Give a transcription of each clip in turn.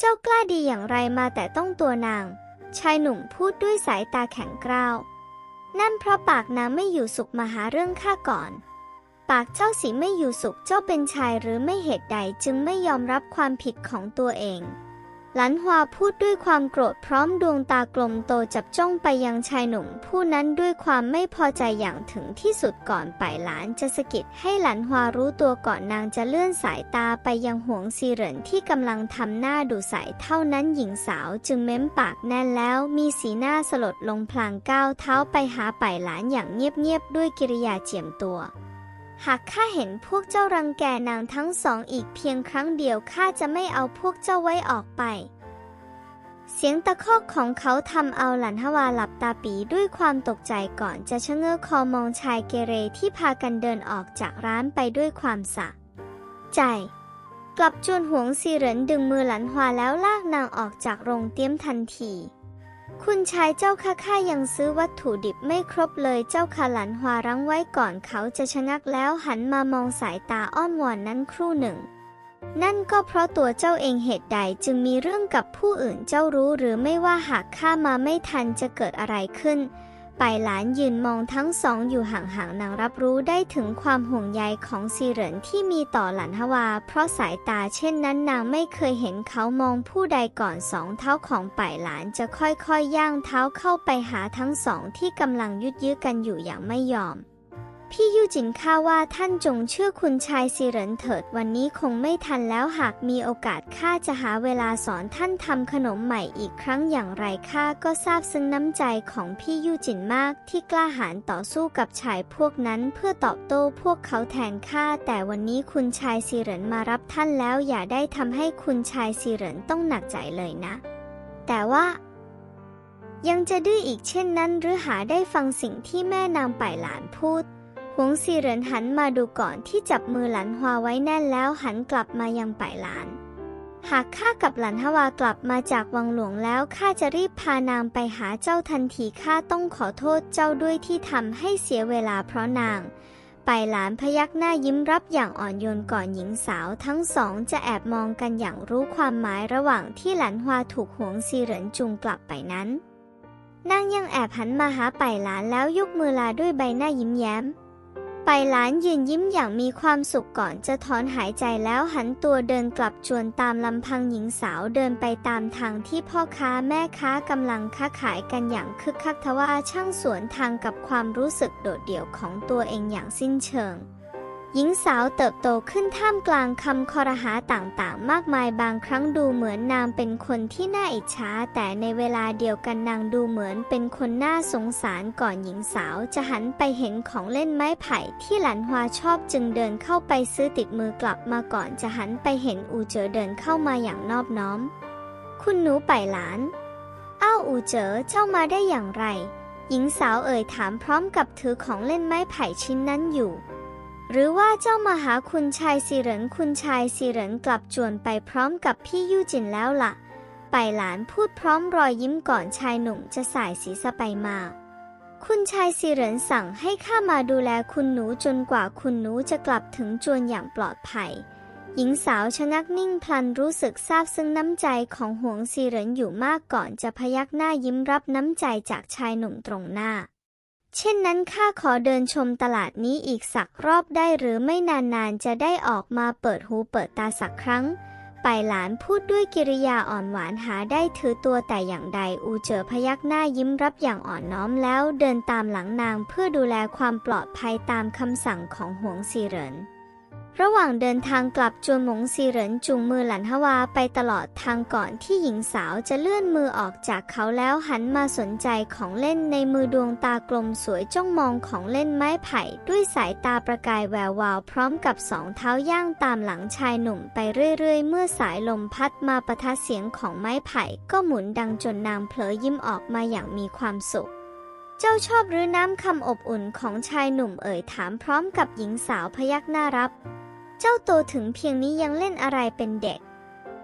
เจ้ากล้าดีอย่างไรมาแต่ต้องตัวนาง ชายหนุ่มพูดด้วยสายตาแข็งกร้าว นั่นเพราะปากนางไม่อยู่สุขมาหาเรื่องข้าก่อน ปากเจ้าสีไม่อยู่สุขเจ้าเป็นชายหรือไม่เหตุใดจึงไม่ยอมรับความผิดของตัวเอง หลันฮวาพูดด้วยความโกรธพร้อมดวงตากลมโตจับจ้องไปยังชายหนุ่ม ผู้นั้นด้วยความไม่พอใจอย่างถึงที่สุดก่อนไปหลานจะสะกิดให้หลันฮวารู้ตัวก่อนนางจะเลื่อนสายตาไปยังหวงซีเหรินที่กำลังทำหน้าดูใสเท่านั้นหญิงสาวจึงเม้มปากแน่นแล้ว มีสีหน้าสลดลงพลางก้าวเท้าไปหาไปหลานอย่างเงียบๆด้วยกิริยาเจียมตัว หากข้าเห็นพวกเจ้ารังแกนางทั้งสองอีกเพียงครั้งเดียวข้าจะไม่เอาพวกเจ้าไว้ออกไป เสียงตะคอกของเขาทำเอาหลันฮวาหลับตาปีด้วยความตกใจก่อนจะชะเง้อคอมองชายเกเรที่พากันเดินออกจากร้านไปด้วยความสะใจ กลับจวนหวงซีเหรินดึงมือหลันฮวาแล้วลากนางออกจากโรงเตี้ยมทันที คุณชายเจ้าค่ะข้ายังซื้อวัตถุดิบไม่ครบเลยเจ้าค่ะหลันฮวารั้งไว้ก่อนเขาจะชะงักแล้วหันมามองสายตาอ้อมวอนนั้นครู่หนึ่ง นั่นก็เพราะตัวเจ้าเองเหตุใดจึงมีเรื่องกับผู้อื่นเจ้ารู้หรือไม่ว่าหากข้ามาไม่ทันจะเกิดอะไรขึ้น ไปหลานยืนมองทั้งสองอยู่ห่างๆนางรับรู้ได้ถึงความห่วงใยของซีเหรินที่มีต่อหลานฮวา เพราะสายตาเช่นนั้นนางไม่เคยเห็นเขามองผู้ใดก่อนสองเท้าของป่ายหลานจะค่อยๆย่างเท้าเข้าไปหาทั้งสองที่กำลังยุดยื้อกันอยู่อย่างไม่ยอม พี่ยู่จินข้าว่าท่านจงเชื่อคุณชายซีเหรินเถิดวันนี้คงไม่ทันแล้วหากมีโอกาสข้าจะหาเวลาสอนท่านทำขนมใหม่อีกครั้งอย่างไรข้าก็ทราบซึ้งน้ำใจของพี่ยู่จินมาก ที่กล้าหาญต่อสู้กับชายพวกนั้นเพื่อตอบโต้พวกเขาแทนข้าแต่วันนี้คุณชายซีเหรินมารับท่านแล้วอย่าได้ทำให้คุณชายซีเหรินต้องหนักใจเลยนะ แต่ว่ายังจะดื้ออีกเช่นนั้นหรือหาได้ฟังสิ่งที่แม่นางป่ายหลานพูด หวงซีเหรินหันมาดูก่อนที่จับมือหลันฮวาไว้แน่นแล้วหันกลับมายังป่ายหลาน หากข้ากับหลันฮวากลับมาจากวังหลวงแล้วข้าจะรีบพานางไปหาเจ้าทันทีข้าต้องขอโทษเจ้าด้วยที่ทำให้เสียเวลาเพราะนางป่ายหลานพยักหน้ายิ้มรับอย่างอ่อนโยนก่อนหญิงสาวทั้งสองจะแอบมองกันอย่างรู้ความหมายระหว่างที่หลันฮวาถูกหวงซีเหรินจูงกลับไปนั้นนางยังแอบหันมาหาป่ายหลานแล้วยกมือลาด้วยใบหน้ายิ้มแย้ม ไปหลานยืนยิ้มอย่างมีความสุขก่อนจะถอนหายใจแล้วหันตัวเดินกลับจวนตามลำพังหญิงสาวเดินไปตามทางที่พ่อค้าแม่ค้ากำลังค้าขายกันอย่างคึกคักทว่าช่างสวนทางกับความรู้สึกโดดเดี่ยวของตัวเองอย่างสิ้นเชิง หญิงสาวเติบโตขึ้นท่ามกลางคำคอรหาต่างๆ มากมายบางครั้งดูเหมือนนางเป็นคนที่น่าอิจฉาแต่ในเวลาเดียวกันนางดูเหมือนเป็นคนน่าสงสารก่อนหญิงสาวจะหันไปเห็นของเล่นไม้ไผ่ที่หลันฮวาชอบจึงเดินเข้าไปซื้อติดมือกลับมาก่อนจะหันไปเห็นอูเจอเดินเข้ามาอย่างนอบน้อม คุณหนูไปหลาน อ้าวอูเจอเจ้ามาได้อย่างไร หญิงสาวเอ่ยถามพร้อมกับถือของเล่นไม้ไผ่ชิ้นนั้นอยู่ หรือว่าเจ้ามาหาคุณชายซีเหรินคุณชายซีเหรินกลับจวนไปพร้อมกับพี่ยู่จินแล้วล่ะ ไปหลานพูดพร้อมรอยยิ้มก่อนชายหนุ่มจะสายศีรษะไปมา คุณชายซีเหรินสั่งให้ข้ามาดูแลคุณหนูจนกว่าคุณหนูจะกลับถึงจวนอย่างปลอดภัย หญิงสาวชะงักนิ่งพลันรู้สึกซาบซึ้งน้ำใจของห่วงซีเหรินอยู่มากก่อนจะพยักหน้ายิ้มรับน้ำใจจากชายหนุ่มตรงหน้า เช่นนั้นข้าขอเดินชมตลาดนี้อีกสักรอบได้หรือไม่นานๆ จะได้ออกมาเปิดหูเปิดตาสักครั้ง ไปหลานพูดด้วยกิริยาอ่อนหวานหาได้ถือตัวแต่อย่างใดอูเจอพยักหน้ายิ้มรับอย่างอ่อนน้อมแล้วเดินตามหลังนางเพื่อดูแลความปลอดภัยตามคำสั่งของหวงซีเหริน ระหว่างเดินทางกลับจวนหมงซีเหรินจูงมือหลันฮวาไปตลอดทางก่อนที่หญิงสาวจะเลื่อนมือออกจากเขาแล้วหันมาสนใจของเล่นในมือดวงตากลมสวยจ้องมองของเล่นไม้ไผ่ด้วยสายตาประกายแวววาวพร้อมกับสองเท้าย่างตามหลังชายหนุ่มไปเรื่อยๆ เมื่อสายลมพัดมาประทะเสียงของไม้ไผ่ก็หมุนดังจนนางเผลอยิ้มออกมาอย่างมีความสุขเจ้าชอบหรือน้ำคำอบอุ่นของชายหนุ่มเอ่ยถามพร้อมกับหญิงสาวพยักหน้ารับ เจ้าโตถึงเพียงนี้ยังเล่นอะไรเป็นเด็ก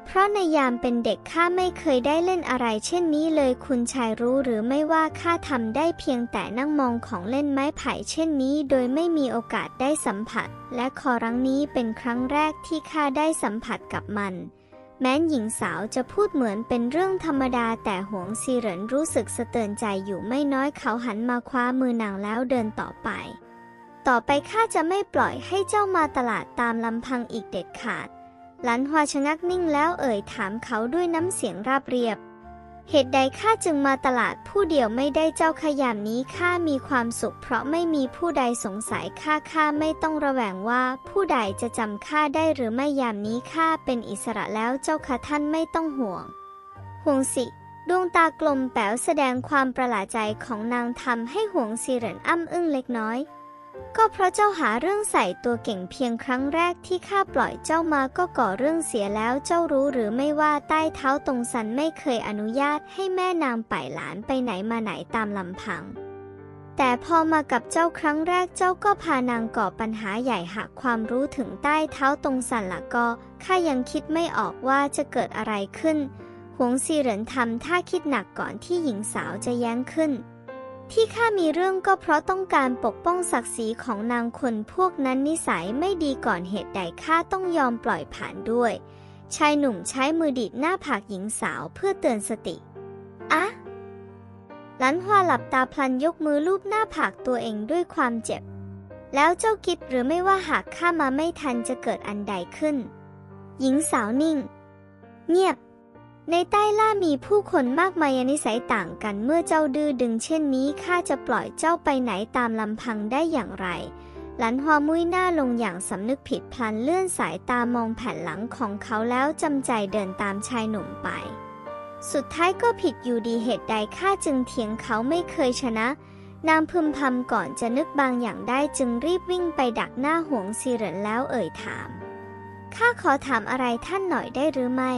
เพราะในยามเป็นเด็กข้าไม่เคยได้เล่นอะไรเช่นนี้เลยคุณชายรู้หรือไม่ว่าข้าทำได้เพียงแต่นั่งมองของเล่นไม้ไผ่เช่นนี้ โดยไม่มีโอกาสได้สัมผัส และคอรั้งนี้เป็นครั้งแรกที่ข้าได้สัมผัสกับมันแม้นหญิงสาวจะพูดเหมือนเป็นเรื่องธรรมดาแต่หวงซีเหรินรู้สึกสะเตือนใจอยู่ไม่น้อยเขาหันมาคว้ามือนางแล้วเดินต่อไป ต่อไปข้าจะไม่ปล่อยให้เจ้ามาตลาดตามลำพังอีกเด็ดขาด หลันฮวาชะงักนิ่งแล้วเอ่ยถามเขาด้วยน้ำเสียงราบเรียบ เหตุใดข้าจึงมาตลาดผู้เดียวไม่ได้เจ้าขยามนี้ข้ามีความสุข เพราะไม่มีผู้ใดสงสัยข้าข้าไม่ต้องระแวงว่าผู้ใดจะจำข้าได้หรือไม่ยามนี้ข้าเป็นอิสระแล้วเจ้าค่ะท่านไม่ต้องห่วง ห่วงสิดวงตากลมแป๋วแสดงความประหลาดใจของนางทำให้ห่วงซีเหรินอ้ำอึ้งเล็กน้อย ก็เพราะเจ้าหาเรื่องใส่ตัวเก่งเพียงครั้งแรกที่ข้าปล่อยเจ้ามาก็ก่อเรื่องเสียแล้วเจ้ารู้หรือไม่ว่าใต้เท้าตรงสันไม่เคยอนุญาตให้แม่นางป่ายหลานไปไหนมาไหนตามลำพัง แต่พอมากับเจ้าครั้งแรกเจ้าก็พานางก่อปัญหาใหญ่หากความรู้ถึงใต้เท้าตรงสันละก็ข้ายังคิดไม่ออกว่าจะเกิดอะไรขึ้นหวงซีเหรินทำท่าคิดหนักก่อนที่หญิงสาวจะแย้งขึ้น ที่ข้ามีเรื่องก็เพราะต้องการปกป้องศักดิ์ศรีของนางคนพวกนั้นนิสัยไม่ดีก่อนเหตุใดข้าต้องยอมปล่อยผ่านด้วย ชายหนุ่มใช้มือดีดหน้าผากหญิงสาวเพื่อเตือนสติ อะลันฮวาหลับตาพลันยกมือลูบหน้าผากตัวเองด้วยความเจ็บ แล้วเจ้าคิดหรือไม่ว่าหากข้ามาไม่ทันจะเกิดอันใดขึ้น หญิงสาวนิ่ง เงียบ ในใต้ล่ามีผู้คนมากมายนิสัยต่างกันเมื่อเจ้าดื้อดึงเช่นนี้ข้าจะปล่อยเจ้าไปไหนตามลำพังได้อย่างไร หลันฮวมุ้ยหน้าลงอย่างสำนึกผิดพลันเลื่อนสายตามองแผ่นหลังของเขาแล้วจำใจเดินตามชายหนุ่มไป สุดท้ายก็ผิดอยู่ดีเหตุใดข้าจึงเถียงเขาไม่เคยชนะ นางพึมพำก่อนจะนึกบางอย่างได้จึงรีบวิ่งไปดักหน้าหวงซีเหรินแล้วเอ่ยถามข้าขอถามอะไรท่านหน่อยได้หรือไม่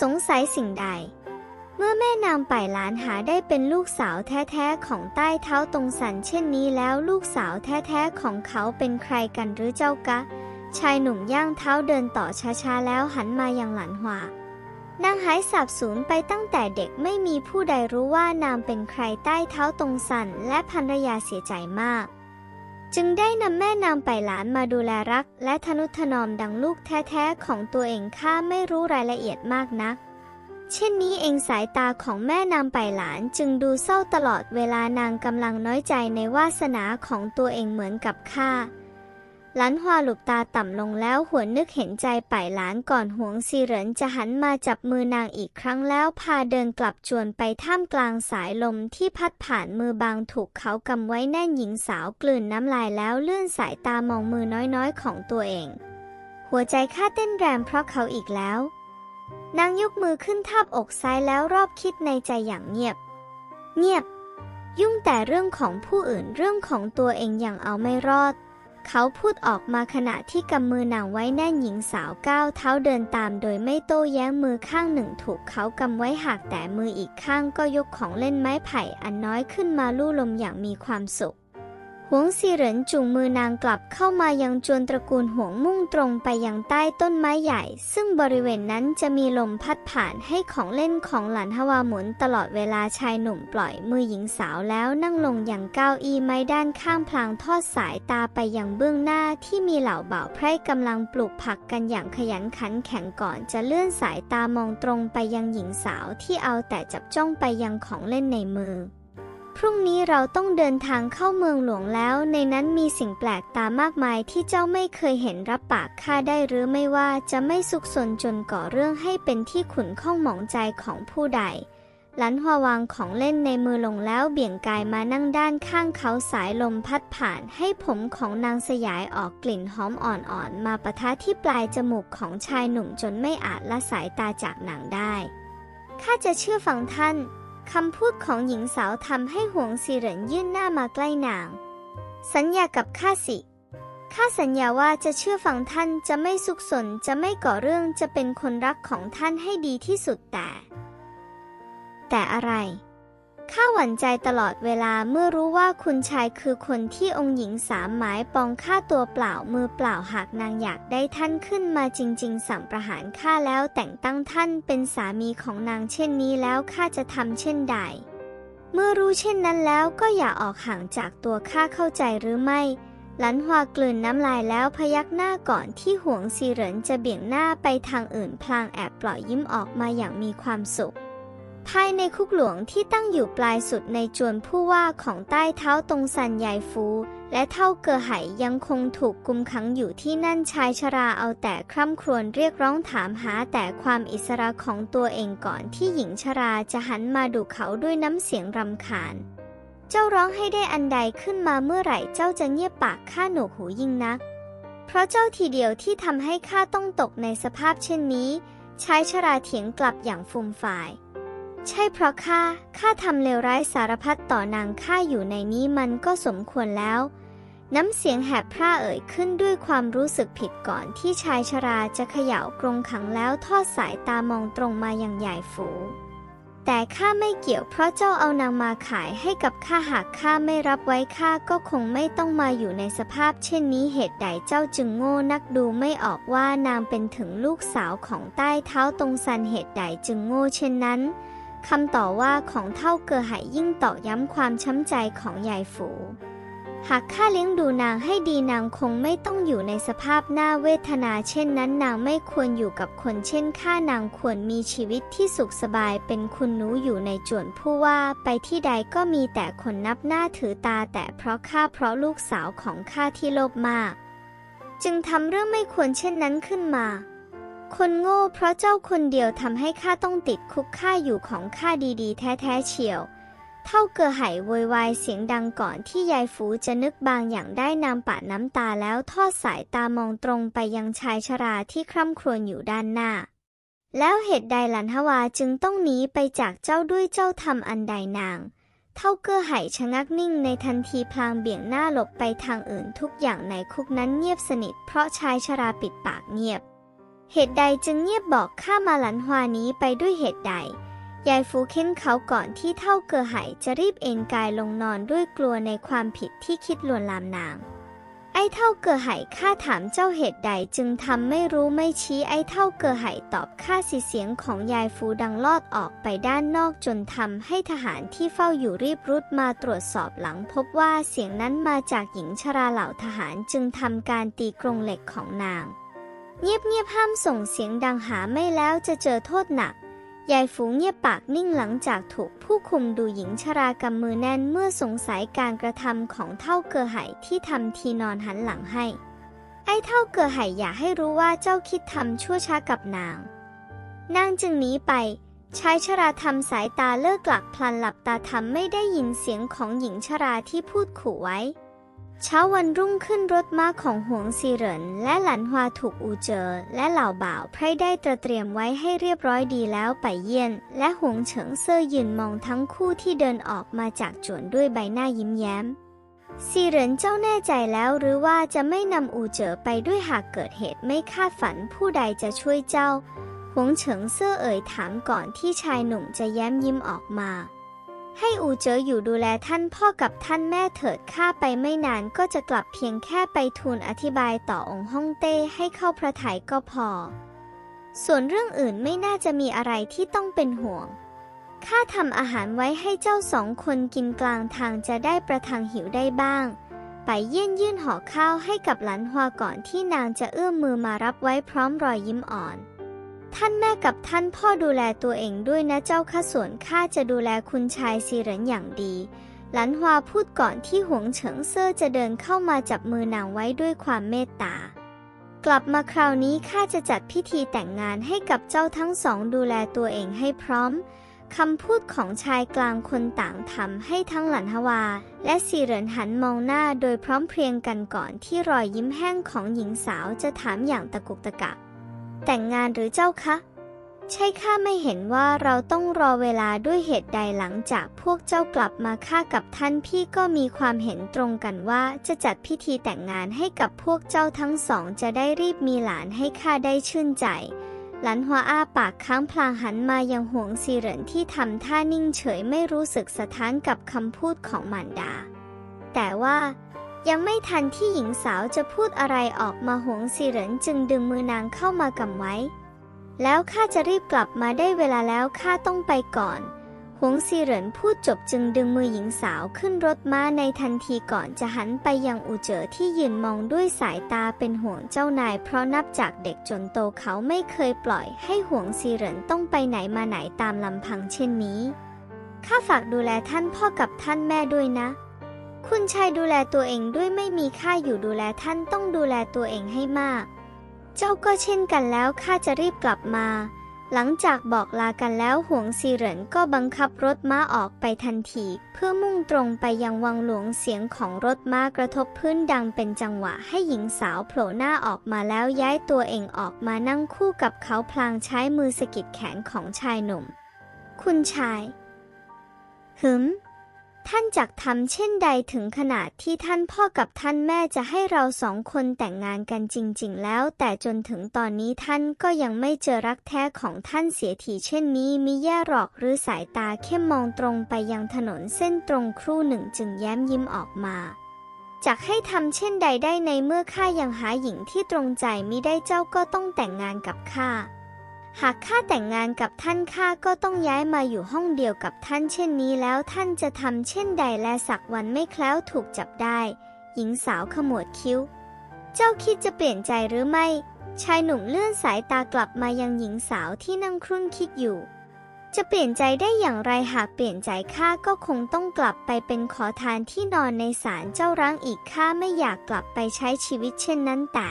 สงสัยสิ่งใด เมื่อแม่นางป่ายหลานหาได้เป็นลูกสาวแท้ๆของใต้เท้าตรงสันเช่นนี้แล้วลูกสาวแท้ๆของเขาเป็นใครกันหรือเจ้ากะ ชายหนุ่มย่างเท้าเดินต่อช้าๆแล้วหันมายังหลันหวานางหายสาบสูญไปตั้งแต่เด็กไม่มีผู้ใดรู้ว่านางเป็นใครใต้เท้าตรงสันและภรรยาเสียใจมาก จึงได้นำแม่นางไปหลานมาดูแลรัก และทนุถนอมดังลูกแท้ๆของตัวเองข้าไม่รู้รายละเอียดมากนัก เช่นนี้เองสายตาของแม่นางไปหลานจึงดูเศร้าตลอดเวลานางกำลังน้อยใจในวาสนาของตัวเองเหมือนกับข้า หลันฮวาหลุบตาต่ำลงแล้วหวนนึกเห็นใจป่ายหลานก่อนหวงซีเหรินจะหันมาจับมือนางอีกครั้งแล้วพาเดินกลับจวนไปท่ามกลางสายลมที่พัดผ่านมือบางถูกเขากำไว้แน่นหญิงสาวกลืนน้ำลายแล้วเลื่อนสายตามองมือน้อยๆ ของตัวเอง หัวใจข้าเต้นแรงเพราะเขาอีกแล้ว นางยกมือขึ้นทาบอกซ้ายแล้วรอบคิดในใจอย่างเงียบ เงียบ ยุ่งแต่เรื่องของผู้อื่นเรื่องของตัวเองอย่างเอาไม่รอด เขาพูดออกมาขณะที่กำมือนางไว้แน่นหญิงสาวก้าวเท้าเดินตามโดยไม่โต้แย้งมือข้างหนึ่งถูกเขากำไว้หากแต่มืออีกข้างก็ยกของเล่นไม้ไผ่อันน้อยขึ้นมาลู่ลมอย่างมีความสุข วงซีเหรินจูงมือนางกลับเข้ามายังจวนตระกูลหวงมุ่งตรงไปยังใต้ต้นไม้ใหญ่ ซึ่งบริเวณนั้นจะมีลมพัดผ่านให้ของเล่นของหลานฮวาหมุนตลอดเวลาชายหนุ่มปล่อยมือหญิงสาวแล้วนั่งลงอย่างเก้าอี้ไม้ด้านข้างพลางทอดสายตาไปยังเบื้องหน้าที่มีเหล่าบ่าวไพร่กำลังปลูกผักกันอย่างขยันขันแข็งก่อนจะเลื่อนสายตามองตรงไปยังหญิงสาวที่เอาแต่จับจ้องไปยังของเล่นในมือ พรุ่งนี้เราต้องเดินทางเข้าเมืองหลวงแล้ว ในนั้นมีสิ่งแปลกตามากมายที่เจ้าไม่เคยเห็นรับปากข้าได้หรือไม่ว่าจะไม่สุกสนจนก่อเรื่องให้เป็นที่ขุนข้องหมองใจของผู้ใดหลันหัววางของเล่นในมือลงแล้วเบี่ยงกายมานั่งด้านข้างเขาสายลมพัดผ่านให้ผมของนางสยายออกกลิ่นหอมอ่อนๆ มาปะทะที่ปลายจมูกของชายหนุ่มจนไม่อาจละสายตาจากนางได้ ข้าจะเชื่อฟังท่าน คำพูดของหญิงสาวทำให้หวงซีเหรินยื่นหน้ามาใกล้นาง สัญญากับข้าสิ ข้าสัญญาว่าจะเชื่อฟังท่านจะไม่สุกสนจะไม่ก่อเรื่องจะเป็นคนรักของท่านให้ดีที่สุดแต่ แต่อะไร ข้าหวั่นใจตลอดเวลาเมื่อรู้ว่าคุณชายคือคนที่องค์หญิงสามหมายปองข้าตัวเปล่ามือเปล่าหากนางอยากได้ท่านขึ้นมาจริง ๆสั่งประหารข้าแล้วแต่งตั้งท่านเป็นสามีของนางเช่นนี้แล้วข้าจะทำเช่นใด เมื่อรู้เช่นนั้นแล้วก็อย่าออกห่างจากตัวข้าเข้าใจหรือไม่หลันฮวกลืนน้ำลายแล้วพยักหน้าก่อนที่ห่วงซีเหรินจะเบี่ยงหน้าไปทางอื่นพลางแอบปล่อยยิ้มออกมาอย่างมีความสุข ภายในคุกหลวงที่ตั้งอยู่ปลายสุดในจวนผู้ว่าของใต้เท้าตรงซันยายฟู และเท่าเกอไหยังคงถูกกุมขังอยู่ที่นั่นชายชราเอาแต่คร่ำครวญเรียกร้องถามหาแต่ความอิสระของตัวเองก่อนที่หญิงชราจะหันมาดูเขาด้วยน้ำเสียงรำคาญ เจ้าร้องให้ได้อันใดขึ้นมาเมื่อไหร่เจ้าจะเงียบปากข้าหนวกหูยิ่งนัก เพราะเจ้าทีเดียวที่ทำให้ข้าต้องตกในสภาพเช่นนี้ ชายชราเถียงกลับอย่างฟูมฝ่าย ใช่เพราะข้า ข้าทำเลวร้ายสารพัดต่อนางข้าอยู่ในนี้มันก็สมควรแล้ว น้ำเสียงแหบพร่าเอ่ยขึ้นด้วยความรู้สึกผิดก่อนที่ชายชราจะเขย่ากรงขังแล้วทอดสายตามองตรงมาอย่างใหญ่ฝูแต่ข้าไม่เกี่ยวเพราะเจ้าเอานางมาขายให้กับข้าหากข้าไม่รับไว้ข้าก็คงไม่ต้องมาอยู่ในสภาพเช่นนี้เหตุใดเจ้าจึงโง่นักดูไม่ออกว่านางเป็นถึงลูกสาวของใต้เท้าตรงซันเหตุใดจึงโง่เช่นนั้น คำต่อว่าของเท่าเกอหายยิ่งตอกย้ำความช้ำใจของยายฝู หากข้าเลี้ยงดูนางให้ดีนางคงไม่ต้องอยู่ในสภาพหน้าเวทนา เช่นนั้นนางไม่ควรอยู่กับคนเช่นข้านางควรมีชีวิตที่สุขสบายเป็นคุณหนูอยู่ในจวนผู้ว่าไปที่ใดก็มีแต่คนนับหน้าถือตาแต่เพราะข้าเพราะลูกสาวของข้าที่โลภมาก จึงทำเรื่องไม่ควรเช่นนั้นขึ้นมา คนโง่เพราะเจ้าคนเดียวทำให้ข้าต้องติดคุกข้าอยู่ของข้าดีๆ แท้ๆเฉียว เท่าเกอไหโวยวายเสียงดังก่อนที่ยายฟูจะนึกบางอย่างได้นำปาน้ำตาแล้วทอดสายตามองตรงไปยังชายชราที่คร่ำครวญอยู่ด้านหน้า แล้วเหตุใดหลันฮวาจึงต้องหนีไปจากเจ้าด้วยเจ้าทำอันใดนางเท่าเกอไหชะงักนิ่งในทันทีพลางเบี่ยงหน้าหลบไปทางอื่นทุกอย่างในคุกนั้นเงียบสนิทเพราะชายชราปิดปากเงียบ เหตุใดจึงเงียบบอกข้ามาหลันฮวานี้ไปด้วยเหตุใด ยายฟูเค้นเขาก่อนที่เท่าเกอไหจะรีบเอนกายลงนอนด้วยกลัวในความผิดที่คิดลวนลามนาง ไอ้เท่าเกอไหข้าถามเจ้าเหตุใดจึงทำไม่รู้ไม่ชี้ไอ้เท่าเกอไหตอบข้าสิเสียงของยายฟูดังลอดออกไปด้านนอกจนทำให้ทหารที่เฝ้าอยู่รีบรุดมาตรวจสอบหลังพบว่าเสียงนั้นมาจากหญิงชราเหล่าทหารจึงทำการตีกรงเหล็กของนาง เงียบๆห้ามส่งเสียงดังหาไม่แล้วจะเจอโทษหนัก ยายฝูเงียบปากนิ่งหลังจากถูกผู้คุมดูหญิงชรากำมือแน่นเมื่อสงสัยการกระทำของเท่าเกอไหที่ทำทีนอนหันหลังให้ ไอ้เท่าเกอไหอย่าให้รู้ว่าเจ้าคิดทำชั่วช้ากับนาง นางจึงหนีไปชายชราทำสายตาเลิกหลักพลันหลับตาทำไม่ได้ยินเสียงของหญิงชราที่พูดขู่ไว้ เช้าวันรุ่งขึ้นรถม้าของหวงซีเหรินและหลันฮวาถูกอูเจอ และเหล่าบ่าวไพร่ได้ตระเตรียมไว้ให้เรียบร้อยดีแล้วไปเยี่ยน และหวงเฉิงเซ่อยืนมองทั้งคู่ที่เดินออกมาจากจวนด้วยใบหน้ายิ้มแย้มซีเหรินเจ้าแน่ใจแล้วหรือว่าจะไม่นำอูเจอไปด้วยหากเกิดเหตุไม่คาดฝันผู้ใดจะช่วยเจ้าหวงเฉิงเซ่อเอ่ยถามก่อนที่ชายหนุ่มจะแย้มยิ้มออกมา ให้อูเจออยู่ดูแลท่านพ่อกับท่านแม่เถิดข้าไปไม่นานก็จะกลับเพียงแค่ไปทูลอธิบายต่อองค์ฮ่องเต้ให้เข้าพระทัยก็พอ ส่วนเรื่องอื่นไม่น่าจะมีอะไรที่ต้องเป็นห่วง ข้าทำอาหารไว้ให้เจ้าสองคนกินกลางทางจะได้ประทังหิวได้บ้าง ไปเยี่ยนยื่นห่อข้าวให้กับหลันฮวาก่อนที่นางจะเอื้อมมือมารับไว้พร้อมรอยยิ้มอ่อน ท่านแม่กับท่านพ่อดูแลตัวเองด้วยนะเจ้าข้าส่วนข้าจะดูแลคุณชายซีเหรินอย่างดีหลันฮวาพูดก่อนที่หวงเฉิงเซ่อจะเดินเข้ามาจับมือนางไว้ด้วยความเมตตา กลับมาคราวนี้ข้าจะจัดพิธีแต่งงานให้กับเจ้าทั้งสองดูแลตัวเองให้พร้อมคำพูดของชายกลางคนต่างทำให้ทั้งหลันฮวา และซีเหรินหันมองหน้าโดยพร้อมเพรียงกันก่อนที่รอยยิ้มแห้งของหญิงสาวจะถามอย่างตะกุกตะกัก แต่งงานหรือเจ้าคะ ใช่ข้าไม่เห็นว่าเราต้องรอเวลาด้วยเหตุใดหลังจากพวกเจ้ากลับมาข้ากับท่านพี่ก็มีความเห็นตรงกันว่าจะจัดพิธีแต่งงานให้กับพวกเจ้าทั้งสองจะได้รีบมีหลานให้ข้าได้ชื่นใจหลันหัวอ้าปากค้างพลางหันมายังหวงซีเหรินที่ทำท่านิ่งเฉยไม่รู้สึกสะท้านกับคำพูดของมารดา แต่ว่า ยังไม่ทันที่หญิงสาวจะพูดอะไรออกมาหวงซีเหรินจึงดึงมือนางเข้ามากำไว้ แล้วข้าจะรีบกลับมาได้เวลาแล้วข้าต้องไปก่อนหวงซีเหรินพูดจบจึงดึงมือหญิงสาวขึ้นรถม้าในทันทีก่อนจะหันไปยังอูเจ๋อที่ยืนมองด้วยสายตาเป็นห่วงเจ้านาย เพราะนับจากเด็กจนโตเขาไม่เคยปล่อยให้หวงซีเหรินต้องไปไหนมาไหนตามลำพังเช่นนี้ข้าฝากดูแลท่านพ่อกับท่านแม่ด้วยนะ คุณชายดูแลตัวเองด้วยไม่มีข้าอยู่ดูแลท่านต้องดูแลตัวเองให้มาก เจ้าก็เช่นกันแล้วข้าจะรีบกลับมา หลังจากบอกลากันแล้วหวงซีเหรินก็บังคับรถม้าออกไปทันที เพื่อมุ่งตรงไปยังวังหลวงเสียงของรถม้ากระทบพื้นดังเป็นจังหวะให้หญิงสาวโผล่หน้าออกมาแล้วย้ายตัวเองออกมานั่งคู่กับเขาพลางใช้มือสะกิดแขนของชายหนุ่ม คุณชายหึม ท่านจักทำเช่นใดถึงขนาดที่ท่านพ่อกับท่านแม่จะให้เราสองคนแต่งงานกันจริง ๆ แล้ว แต่จนถึงตอนนี้ท่านก็ยังไม่เจอรักแท้ของท่านเสียทีเช่นนี้มิแย่หรอกหรือสายตาเข้มมองตรงไปยังถนนเส้นตรงครู่หนึ่งจึงแย้มยิ้มออกมาจักให้ทำเช่นใดได้ในเมื่อข้ายังหาหญิงที่ตรงใจมิได้เจ้าก็ต้องแต่งงานกับข้า หากข้าแต่งงานกับท่านข้าก็ต้องย้ายมาอยู่ห้องเดียวกับท่านเช่นนี้แล้วท่านจะทำเช่นใดและสักวันไม่แคล้วถูกจับได้ หญิงสาวขมวดคิ้ว เจ้าคิดจะเปลี่ยนใจหรือไม่ ชายหนุ่มเลื่อนสายตากลับมายังหญิงสาวที่นั่งครุ่นคิดอยู่ จะเปลี่ยนใจได้อย่างไรหากเปลี่ยนใจข้าก็คงต้องกลับไปเป็นขอทานที่นอนในศาลเจ้าร้างอีกข้าไม่อยากกลับไปใช้ชีวิตเช่นนั้นแต่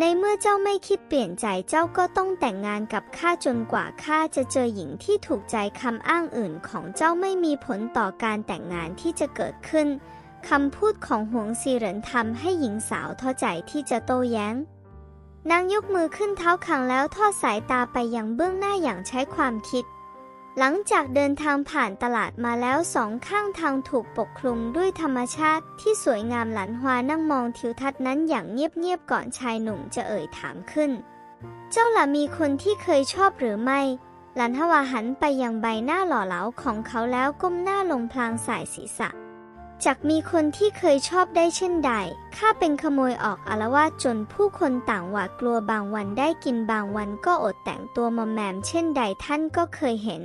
ในเมื่อเจ้าไม่คิดเปลี่ยนใจเจ้าก็ต้องแต่งงานกับข้าจนกว่าข้าจะเจอหญิงที่ถูกใจคำอ้างอื่นของเจ้าไม่มีผลต่อการแต่งงานที่จะเกิดขึ้นคำพูดของหวงซีเหรินทำให้หญิงสาวท้อใจที่จะโต้แย้ง นางยกมือขึ้นเท้าขังแล้วทอดสายตาไปยังเบื้องหน้าอย่างใช้ความคิด หลังจากเดินทางผ่านตลาดมาแล้วสองข้างทางถูกปกคลุมด้วยธรรมชาติที่สวยงามหลันฮวานั่งมองทิวทัศน์นั้นอย่างเงียบๆก่อนชายหนุ่มจะเอ่ยถามขึ้น เจ้าล่ะมีคนที่เคยชอบหรือไม่หลันฮวาหันไปยังใบหน้าหล่อเหลาของเขาแล้วก้มหน้าลงพลางสายศีรษะ จากมีคนที่เคยชอบได้เช่นใด ข้าเป็นขโมยออกอารวาสจนผู้คนต่างหวาดกลัวบางวันได้กินบางวันก็อดแต่งตัวมอมแมมเช่นใดท่านก็เคยเห็น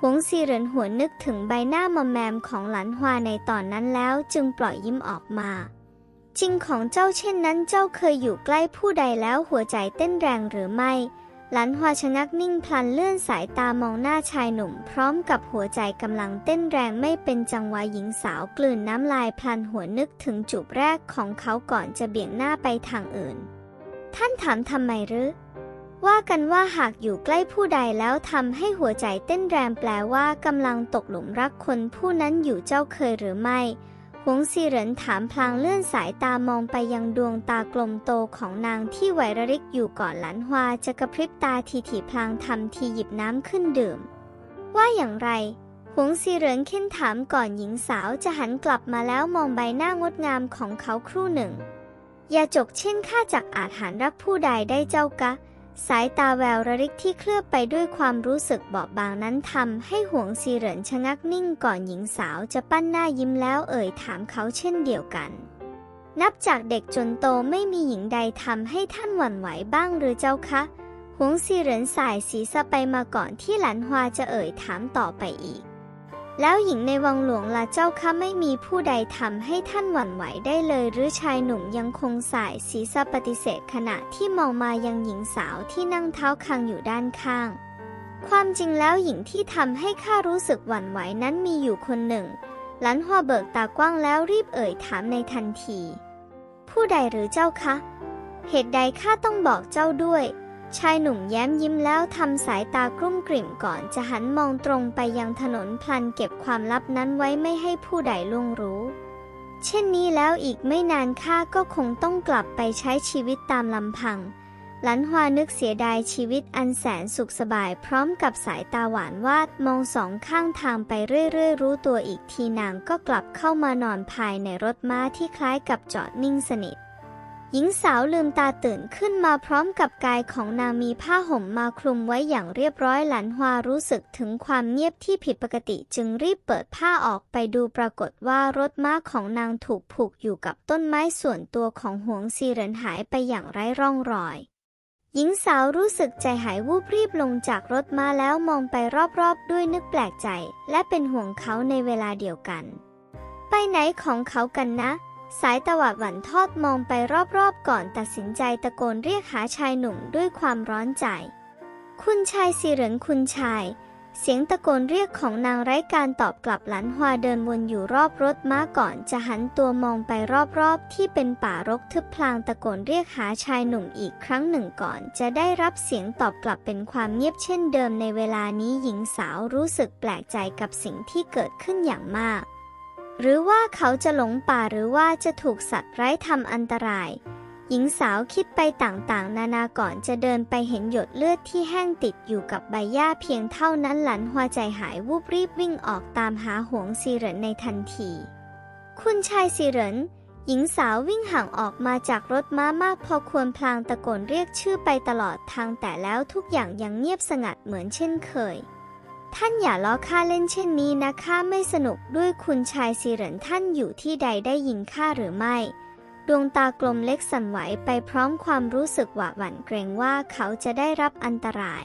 หวงซีเหรินหัวนึกถึงใบหน้ามอมแมมของหลันฮวาในตอนนั้นแล้วจึงปล่อยยิ้มออกมา จริงของเจ้าเช่นนั้นเจ้าเคยอยู่ใกล้ผู้ใดแล้วหัวใจเต้นแรงหรือไม่ หลันฮวาชะงักนิ่งพลันเลื่อนสายตามองหน้าชายหนุ่ม พร้อมกับหัวใจกำลังเต้นแรงไม่เป็นจังหวะหญิงสาวกลืนน้ำลายพลันหัวนึกถึงจูบแรกของเขาก่อนจะเบี่ยงหน้าไปทางอื่น ท่านถามทำไมหรือว่ากันว่าหากอยู่ใกล้ผู้ใดแล้วทำให้หัวใจเต้นแรงแปลว่ากำลังตกหลุมรักคนผู้นั้นอยู่เจ้าเคยหรือไม่ หวงซีเหรินถามพลางเลื่อนสายตามองไปยังดวงตากลมโตของนางที่ไหวระริกอยู่ก่อนหลันฮวาจะกระพริบตาทีถีพลางทำทีหยิบน้ำขึ้นดื่ม ว่าอย่างไรหวงซีเหรินเค้นถามก่อนหญิงสาวจะหันกลับมาแล้วมองใบหน้างดงามของเขาครู่หนึ่งอย่าจกเช่นข้าจักอาจหันรักผู้ใดได้เจ้ากะ สายตาแววระริกที่เคลือบไปด้วยความรู้สึกบอบบางนั้นทำให้หวงซีเหรินชะงักนิ่งก่อนหญิงสาวจะปั้นหน้ายิ้มแล้วเอ่ยถามเขาเช่นเดียวกัน นับจากเด็กจนโตไม่มีหญิงใดทำให้ท่านหวั่นไหวบ้างหรือเจ้าคะหวงซีเหรินสายศีรษะไปมาก่อนที่หลันฮวาจะเอ่ยถามต่อไปอีก แล้วหญิงในวังหลวงล่ะเจ้าคะไม่มีผู้ใดทำให้ท่านหวั่นไหวได้เลย หรือชายหนุ่มยังคงสายศีรษะปฏิเสธขณะที่มองมายังหญิงสาวที่นั่งเท้าคางอยู่ด้านข้าง ความจริงแล้วหญิงที่ทำให้ข้ารู้สึกหวั่นไหวนั้นมีอยู่คนหนึ่ง หลันหัวเบิกตากว้างแล้วรีบเอ่ยถามในทันที ผู้ใดหรือเจ้าคะ เหตุใดข้าต้องบอกเจ้าด้วย ชายหนุ่มแย้มยิ้มแล้วทำสายตากลุ้มกลิ่มก่อนจะหันมองตรงไปยังถนนพลันเก็บความลับนั้นไว้ไม่ให้ผู้ใดล่วงรู้ เช่นนี้แล้วอีกไม่นานข้าก็คงต้องกลับไปใช้ชีวิตตามลำพัง หลันฮวานึกเสียดายชีวิตอันแสนสุขสบายพร้อมกับสายตาหวานวาดมองสองข้างทางไปเรื่อยๆ รู้ตัวอีกทีนางก็กลับเข้ามานอนภายในรถม้าที่คล้ายกับจอดนิ่งสนิท หญิงสาวลืมตาตื่นขึ้นมาพร้อมกับกายของนางมีผ้าห่มมาคลุมไว้อย่างเรียบร้อยหลันฮวารู้สึกถึงความเงียบที่ผิดปกติจึงรีบเปิดผ้าออกไปดูปรากฏว่ารถม้าของนางถูกผูกอยู่กับต้นไม้ส่วนตัวของหวงซีเหรินหายไปอย่างไร้ร่องรอย หญิงสาวรู้สึกใจหายวูบรีบลงจากรถมาแล้วมองไปรอบๆ ด้วยนึกแปลกใจ และเป็นห่วงเขาในเวลาเดียวกัน ไปไหนของเขากันนะ สายตะวัดหวันทอดมองไปรอบๆก่อนตัดสินใจตะโกนเรียกหาชายหนุ่มด้วยความร้อนใจ คุณชายสิเหรินคุณชาย เสียงตะโกนเรียกของนางไร้การตอบกลับหลันฮวาเดินวนอยู่รอบรถม้าก่อนจะหันตัวมองไปรอบๆ ที่เป็นป่ารกทึบพลางตะโกนเรียกหาชายหนุ่มอีกครั้งหนึ่งก่อน จะได้รับเสียงตอบกลับเป็นความเงียบเช่นเดิมในเวลานี้หญิงสาวรู้สึกแปลกใจกับสิ่งที่เกิดขึ้นอย่างมาก หรือว่าเขาจะหลงป่าหรือว่าจะถูกสัตว์ไร้ทำอันตราย หญิงสาวคิดไปต่างๆ นานาก่อนจะเดินไปเห็นหยดเลือดที่แห้งติดอยู่กับใบหญ้าเพียงเท่านั้นหลันหัวใจหายวูบรีบวิ่งออกตามหาหวงซีเรินในทันที คุณชายซีเรินหญิงสาววิ่งห่างออกมาจากรถม้ามากพอควรพลางตะโกนเรียกชื่อไปตลอดทางแต่แล้วทุกอย่างยังเงียบสงัดเหมือนเช่นเคย ท่านอย่าล้อข้าเล่นเช่นนี้นะข้าไม่สนุกด้วยคุณชายสิเหรินท่านอยู่ที่ใดได้ยินข้าหรือไม่ ดวงตากลมเล็กสั่นไหวไปพร้อมความรู้สึกหวาดหวั่นเกรงว่าเขาจะได้รับอันตราย